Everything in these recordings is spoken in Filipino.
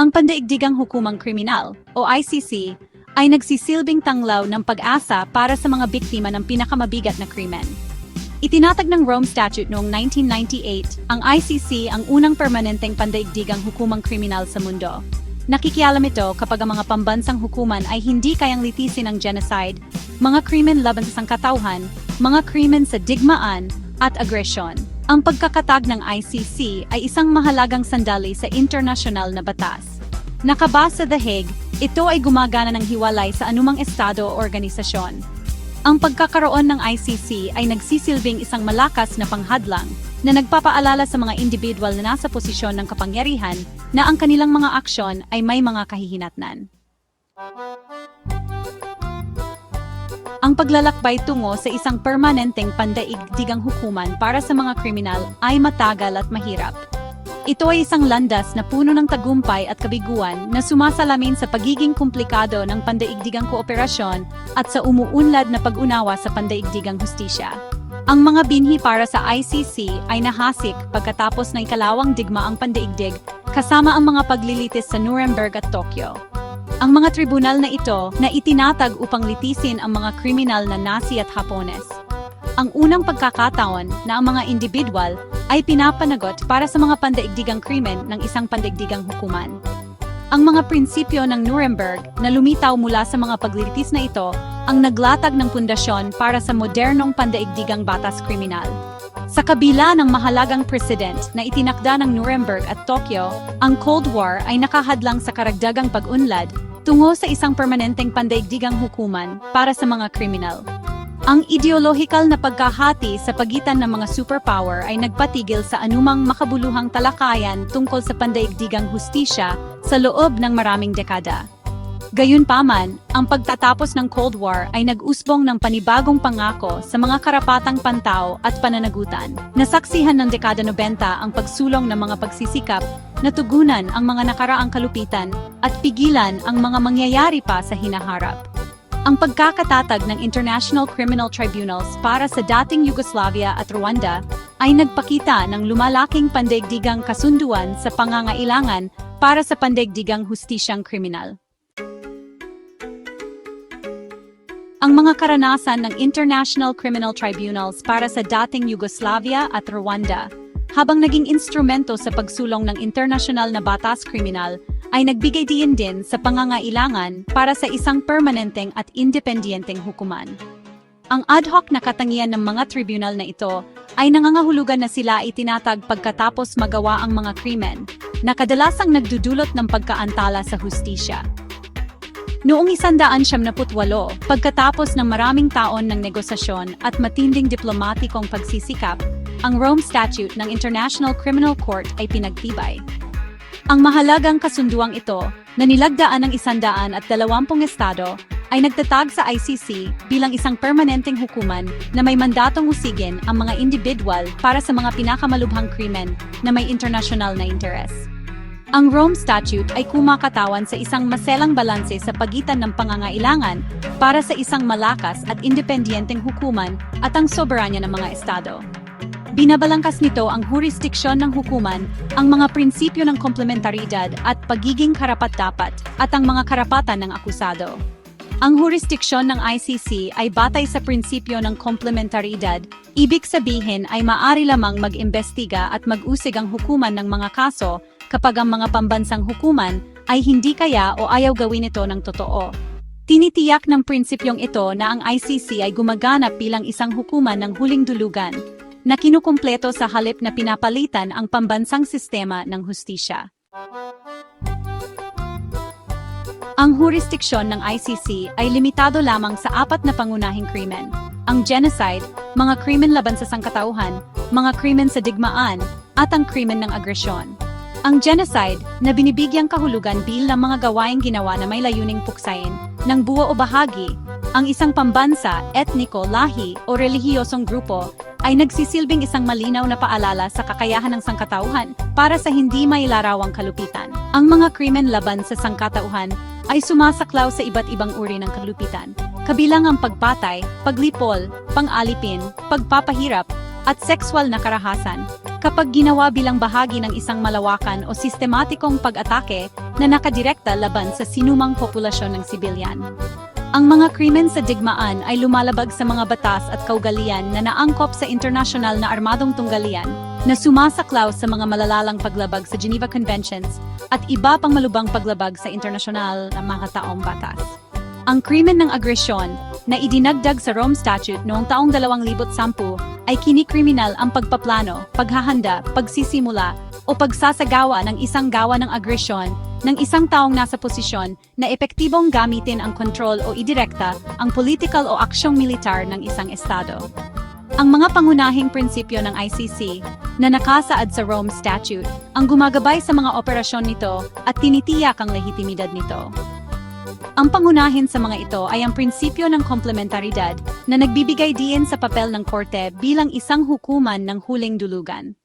Ang Pandaigdigang Hukumang Kriminal, o ICC, ay nagsisilbing tanglaw ng pag-asa para sa mga biktima ng pinakamabigat na krimen. Itinatag ng Rome Statute noong 1998, ang ICC ang unang permanenteng pandaigdigang hukumang kriminal sa mundo. Nakikialam ito kapag ang mga pambansang hukuman ay hindi kayang litisin ang genocide, mga krimen laban sa sangkatauhan, mga krimen sa digmaan, at agresyon. Ang pagkakatag ng ICC ay isang mahalagang sandali sa internasyonal na batas. Nakabase sa The Hague, ito ay gumagana ng hiwalay sa anumang estado o organisasyon. Ang pagkakaroon ng ICC ay nagsisilbing isang malakas na panghadlang na nagpapaalala sa mga individual na nasa posisyon ng kapangyarihan na ang kanilang mga aksyon ay may mga kahihinatnan. Ang paglalakbay tungo sa isang permanenteng pandaigdigang hukuman para sa mga kriminal ay matagal at mahirap. Ito ay isang landas na puno ng tagumpay at kabiguan na sumasalamin sa pagiging komplikado ng pandaigdigang kooperasyon at sa umuunlad na pag-unawa sa pandaigdigang hustisya. Ang mga binhi para sa ICC ay nahasik pagkatapos ng ikalawang digmaang pandaigdig kasama ang mga paglilitis sa Nuremberg at Tokyo. Ang mga tribunal na ito na itinatag upang litisin ang mga kriminal na Nazi at Hapones. Ang unang pagkakataon na ang mga individual ay pinapanagot para sa mga pandaigdigang krimen ng isang pandaigdigang hukuman. Ang mga prinsipyo ng Nuremberg na lumitaw mula sa mga paglilitis na ito ang naglatag ng pundasyon para sa modernong pandaigdigang batas kriminal. Sa kabila ng mahalagang president na itinakda ng Nuremberg at Tokyo, ang Cold War ay nakahadlang sa karagdagang pag-unlad tungo sa isang permanenteng pandaigdigang hukuman para sa mga kriminal. Ang ideolohikal na pagkahati sa pagitan ng mga superpower ay nagpatigil sa anumang makabuluhang talakayan tungkol sa pandaigdigang hustisya sa loob ng maraming dekada. Gayunpaman, ang pagtatapos ng Cold War ay nag-usbong ng panibagong pangako sa mga karapatang pantao at pananagutan. Nasaksihan ng dekada 90 ang pagsulong ng mga pagsisikap na tugunan ang mga nakaraang kalupitan at pigilan ang mga mangyayari pa sa hinaharap. Ang pagkakatatag ng International Criminal Tribunals para sa dating Yugoslavia at Rwanda ay nagpakita ng lumalaking pandaigdigang kasunduan sa pangangailangan para sa pandaigdigang hustisyang kriminal. Ang mga karanasan ng International Criminal Tribunals para sa dating Yugoslavia at Rwanda, habang naging instrumento sa pagsulong ng internasyonal na batas kriminal, ay nagbigay diin din sa pangangailangan para sa isang permanenteng at independiyenteng hukuman. Ang ad hoc na katangian ng mga tribunal na ito ay nangangahulugan na sila itinatag pagkatapos magawa ang mga krimen, na kadalasang nagdudulot ng pagkaantala sa hustisya. Noong 178, pagkatapos ng maraming taon ng negosasyon at matinding diplomatikong pagsisikap, ang Rome Statute ng International Criminal Court ay pinagtibay. Ang mahalagang kasunduang ito, na nilagdaan ng isandaan at dalawampung estado, ay nagtatag sa ICC bilang isang permanenteng hukuman na may mandatong usigin ang mga individual para sa mga pinakamalubhang krimen na may internasyonal na interes. Ang Rome Statute ay kumakatawan sa isang maselang balanse sa pagitan ng pangangailangan para sa isang malakas at independiyenteng hukuman at ang soberanya ng mga estado. Binabalangkas nito ang jurisdiksyon ng hukuman, ang mga prinsipyo ng komplementaridad at pagiging karapat-dapat at ang mga karapatan ng akusado. Ang jurisdiksyon ng ICC ay batay sa prinsipyo ng komplementaridad, ibig sabihin ay maari lamang mag-imbestiga at mag-usig ang hukuman ng mga kaso kapag ang mga pambansang hukuman ay hindi kaya o ayaw gawin ito ng totoo. Tinitiyak ng prinsipyong ito na ang ICC ay gumaganap bilang isang hukuman ng huling dulugan na kinukumpleto sa halip na pinapalitan ang pambansang sistema ng hustisya. Ang jurisdiksyon ng ICC ay limitado lamang sa apat na pangunahing krimen. Ang genocide, mga krimen laban sa sangkatauhan, mga krimen sa digmaan, at ang krimen ng agresyon. Ang genocide, na binibigyang kahulugan bilang mga gawaing ginawa na may layuning puksain, ng buo o bahagi, ang isang pambansa, etniko, lahi, o relihiyosong grupo, ay nagsisilbing isang malinaw na paalala sa kakayahan ng sangkatauhan para sa hindi mailarawang kalupitan. Ang mga krimen laban sa sangkatauhan ay sumasaklaw sa iba't ibang uri ng kalupitan, kabilang ang pagpatay, paglipol, pang-alipin, pagpapahirap, at sexual na karahasan. Kapag ginawa bilang bahagi ng isang malawakan o sistematikong pag-atake na nakadirekta laban sa sinumang populasyon ng sibilyan. Ang mga krimen sa digmaan ay lumalabag sa mga batas at kaugalian na naangkop sa internasyonal na armadong tunggalian na sumasaklaw sa mga malalalang paglabag sa Geneva Conventions at iba pang malubang paglabag sa internasyonal na mga taong batas. Ang krimen ng agresyon na idinagdag sa Rome Statute noong taong 2010 ay kinikriminal ang pagpaplano, paghahanda, pagsisimula o pagsasagawa ng isang gawa ng agresyon ng isang taong nasa posisyon na epektibong gamitin ang kontrol o idirekta ang political o aksyong militar ng isang estado. Ang mga pangunahing prinsipyo ng ICC na nakasaad sa Rome Statute ang gumagabay sa mga operasyon nito at tinitiyak ang lehitimidad nito. Ang pangunahin sa mga ito ay ang prinsipyo ng komplementaridad na nagbibigay diin sa papel ng korte bilang isang hukuman ng huling dulugan.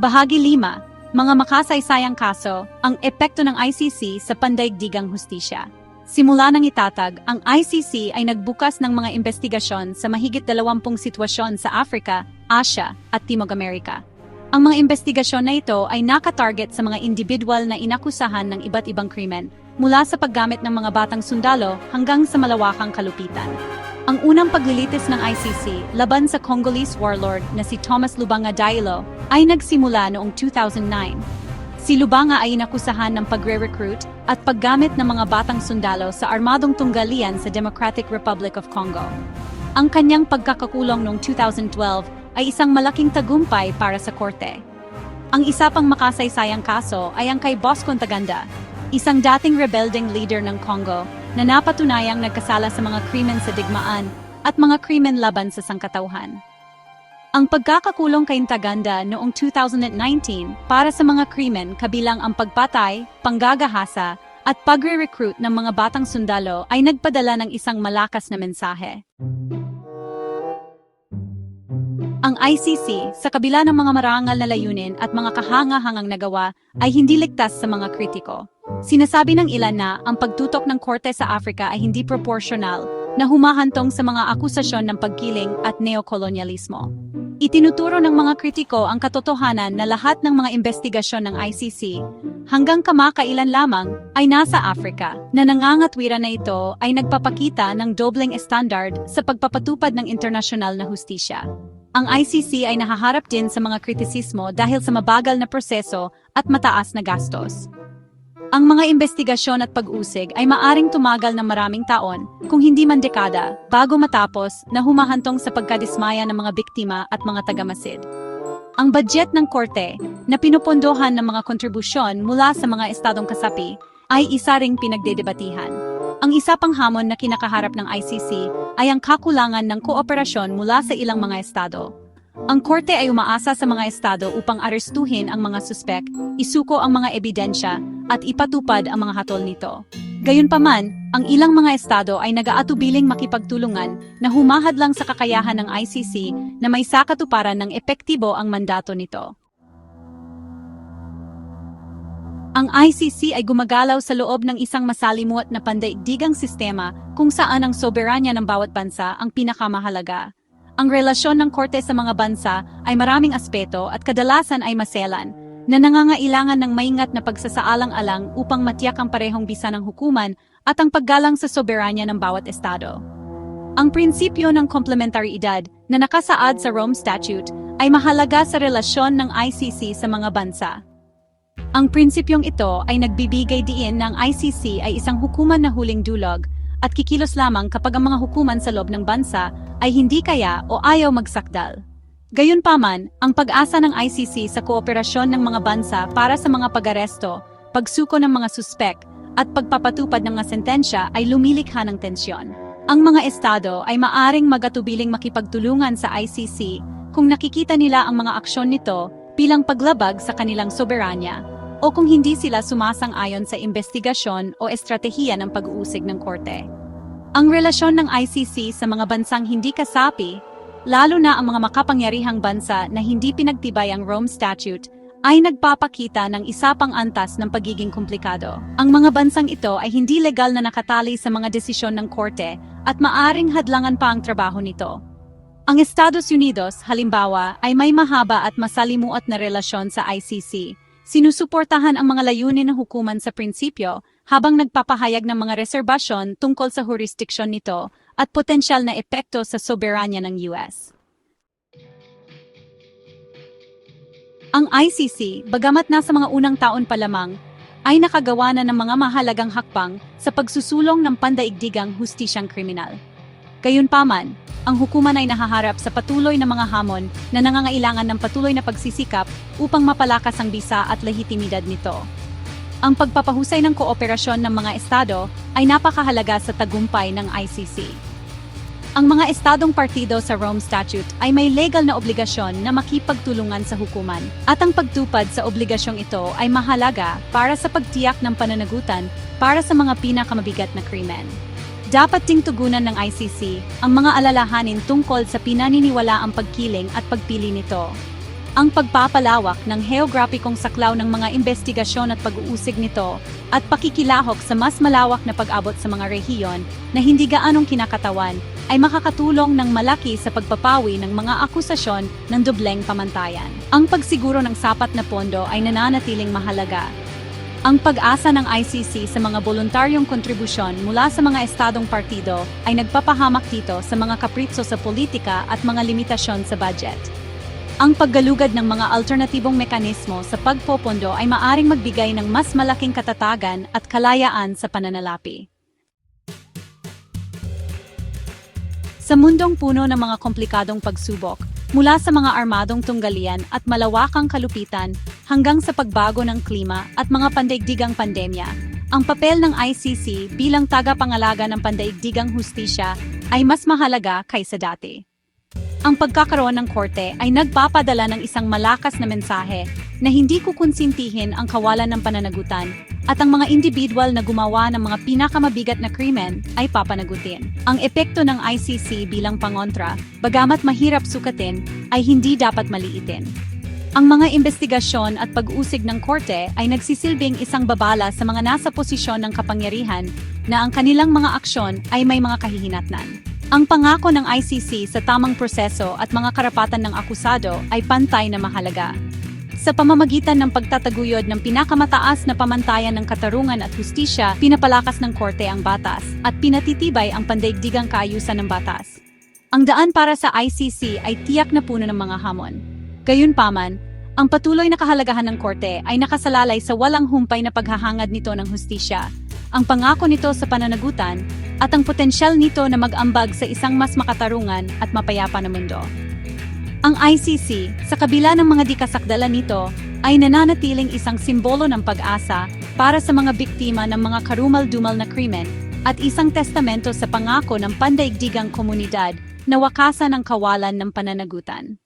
Bahagi 5. Mga makasaysayang kaso, ang epekto ng ICC sa pandaigdigang hustisya. Simula nang itatag, ang ICC ay nagbukas ng mga investigasyon sa mahigit 20 sitwasyon sa Africa, Asia at Timog Amerika. Ang mga investigasyon na ito ay nakatarget sa mga individual na inakusahan ng iba't ibang krimen, mula sa paggamit ng mga batang sundalo hanggang sa malawakang kalupitan. Ang unang paglilitis ng ICC laban sa Congolese warlord na si Thomas Lubanga Dailo ay nagsimula noong 2009. Si Lubanga ay inakusahan ng pagre-recruit at paggamit ng mga batang sundalo sa armadong tunggalian sa Democratic Republic of Congo. Ang kanyang pagkakakulong noong 2012 ay isang malaking tagumpay para sa korte. Ang isa pang makasaysayang kaso ay ang kay Bosco Ntaganda, isang dating rebelding leader ng Congo na napatunayang nagkasala sa mga krimen sa digmaan at mga krimen laban sa sangkatauhan. Ang pagkakakulong kay Ntaganda noong 2019 para sa mga krimen kabilang ang pagpatay, panggagahasa, at pagre-recruit ng mga batang sundalo ay nagpadala ng isang malakas na mensahe. Ang ICC, sa kabila ng mga marangal na layunin at mga kahanga-hangang nagawa, ay hindi ligtas sa mga kritiko. Sinasabi ng ilan na ang pagtutok ng korte sa Africa ay hindi proporsyonal na humahantong sa mga akusasyon ng pagkiling at neokolonyalismo. Itinuturo ng mga kritiko ang katotohanan na lahat ng mga investigasyon ng ICC hanggang kamakailan lamang ay nasa Africa na nangangatwiran na ito ay nagpapakita ng dobleng standard sa pagpapatupad ng internasyonal na hustisya. Ang ICC ay nahaharap din sa mga kritisismo dahil sa mabagal na proseso at mataas na gastos. Ang mga investigasyon at pag-usig ay maaring tumagal ng maraming taon, kung hindi man dekada, bago matapos na humahantong sa pagkadismaya ng mga biktima at mga tagamasid. Ang budget ng korte, na pinupondohan ng mga kontribusyon mula sa mga estadong kasapi, ay isa ring pinagdedebatihan. Ang isa pang hamon na kinakaharap ng ICC ay ang kakulangan ng kooperasyon mula sa ilang mga estado. Ang korte ay umaasa sa mga estado upang arestuhin ang mga suspek, isuko ang mga ebidensya, at ipatupad ang mga hatol nito. Gayunpaman, ang ilang mga estado ay nag-aatubiling makipagtulungan na humahad lang sa kakayahan ng ICC na may sakatuparan ng epektibo ang mandato nito. Ang ICC ay gumagalaw sa loob ng isang masalimuot na pandaigdigang sistema kung saan ang soberanya ng bawat bansa ang pinakamahalaga. Ang relasyon ng korte sa mga bansa ay maraming aspeto at kadalasan ay maselan, na nangangailangan ng maingat na pagsasaalang-alang upang matiyak ang parehong bisa ng hukuman at ang paggalang sa soberanya ng bawat estado. Ang prinsipyo ng komplementaryidad na nakasaad sa Rome Statute ay mahalaga sa relasyon ng ICC sa mga bansa. Ang prinsipyong ito ay nagbibigay diin ng ICC ay isang hukuman na huling dulog at kikilos lamang kapag ang mga hukuman sa loob ng bansa ay hindi kaya o ayaw magsakdal. Gayunpaman, ang pag-asa ng ICC sa kooperasyon ng mga bansa para sa mga pag-aresto, pagsuko ng mga suspek, at pagpapatupad ng mga sentensya ay lumilikha ng tensyon. Ang mga estado ay maaring magatubiling makipagtulungan sa ICC kung nakikita nila ang mga aksyon nito bilang paglabag sa kanilang soberanya o kung hindi sila sumasang-ayon sa investigasyon o estratehiya ng pag-uusig ng korte. Ang relasyon ng ICC sa mga bansang hindi kasapi, lalo na ang mga makapangyarihang bansa na hindi pinagtibay ang Rome Statute, ay nagpapakita ng isa pang antas ng pagiging komplikado. Ang mga bansang ito ay hindi legal na nakatali sa mga desisyon ng korte at maaring hadlangan pa ang trabaho nito. Ang Estados Unidos, halimbawa, ay may mahaba at masalimuot na relasyon sa ICC. Sinusuportahan ang mga layunin ng hukuman sa prinsipyo habang nagpapahayag ng mga reserbasyon tungkol sa jurisdiksyon nito at potensyal na epekto sa soberanya ng US. Ang ICC, bagamat nasa mga unang taon pa lamang, ay nakagawa na ng mga mahalagang hakbang sa pagsusulong ng pandaigdigang hustisyang kriminal. Gayunpaman, ang hukuman ay nahaharap sa patuloy na mga hamon na nangangailangan ng patuloy na pagsisikap upang mapalakas ang bisa at lehitimidad nito. Ang pagpapahusay ng kooperasyon ng mga estado ay napakahalaga sa tagumpay ng ICC. Ang mga estadong partido sa Rome Statute ay may legal na obligasyon na makipagtulungan sa hukuman at ang pagtupad sa obligasyong ito ay mahalaga para sa pagtiyak ng pananagutan para sa mga pinakamabigat na krimen. Dapat ding tugunan ng ICC ang mga alalahanin tungkol sa pinaniniwalaang pagkiling at pagpili nito. Ang pagpapalawak ng heograpikong saklaw ng mga investigasyon at pag-uusig nito at pakikilahok sa mas malawak na pag-abot sa mga rehiyon na hindi gaanong kinakatawan ay makakatulong ng malaki sa pagpapawi ng mga akusasyon ng dobleng pamantayan. Ang pagsiguro ng sapat na pondo ay nananatiling mahalaga ang pag-asa ng ICC sa mga voluntaryong kontribusyon mula sa mga estadong partido ay nagpapahamak dito sa mga kapritso sa politika at mga limitasyon sa budget. Ang paggalugad ng mga alternatibong mekanismo sa pagpopondo ay maaring magbigay ng mas malaking katatagan at kalayaan sa pananalapi. Sa mundong puno ng mga komplikadong pagsubok, mula sa mga armadong tunggalian at malawakang kalupitan hanggang sa pagbago ng klima at mga pandaigdigang pandemya, ang papel ng ICC bilang tagapangalaga ng pandaigdigang hustisya ay mas mahalaga kaysa dati. Ang pagkakaroon ng korte ay nagpapadala ng isang malakas na mensahe na hindi kukonsintihin ang kawalan ng pananagutan at ang mga individual na gumawa ng mga pinakamabigat na krimen ay papanagutin. Ang epekto ng ICC bilang pangontra, bagamat mahirap sukatin, ay hindi dapat maliitin. Ang mga investigasyon at pag-usig ng korte ay nagsisilbing isang babala sa mga nasa posisyon ng kapangyarihan na ang kanilang mga aksyon ay may mga kahihinatnan. Ang pangako ng ICC sa tamang proseso at mga karapatan ng akusado ay pantay na mahalaga. Sa pamamagitan ng pagtataguyod ng pinakamataas na pamantayan ng katarungan at hustisya, pinapalakas ng korte ang batas at pinatitibay ang pandaigdigang kaayusan ng batas. Ang daan para sa ICC ay tiyak na puno ng mga hamon. Gayunpaman, ang patuloy na kahalagahan ng korte ay nakasalalay sa walang humpay na paghahangad nito ng hustisya, ang pangako nito sa pananagutan, at ang potensyal nito na mag-ambag sa isang mas makatarungan at mapayapa na mundo. Ang ICC, sa kabila ng mga di kasakdalan nito, ay nananatiling isang simbolo ng pag-asa para sa mga biktima ng mga karumal-dumal na krimen at isang testamento sa pangako ng pandaigdigang komunidad na wakasan ang kawalan ng pananagutan.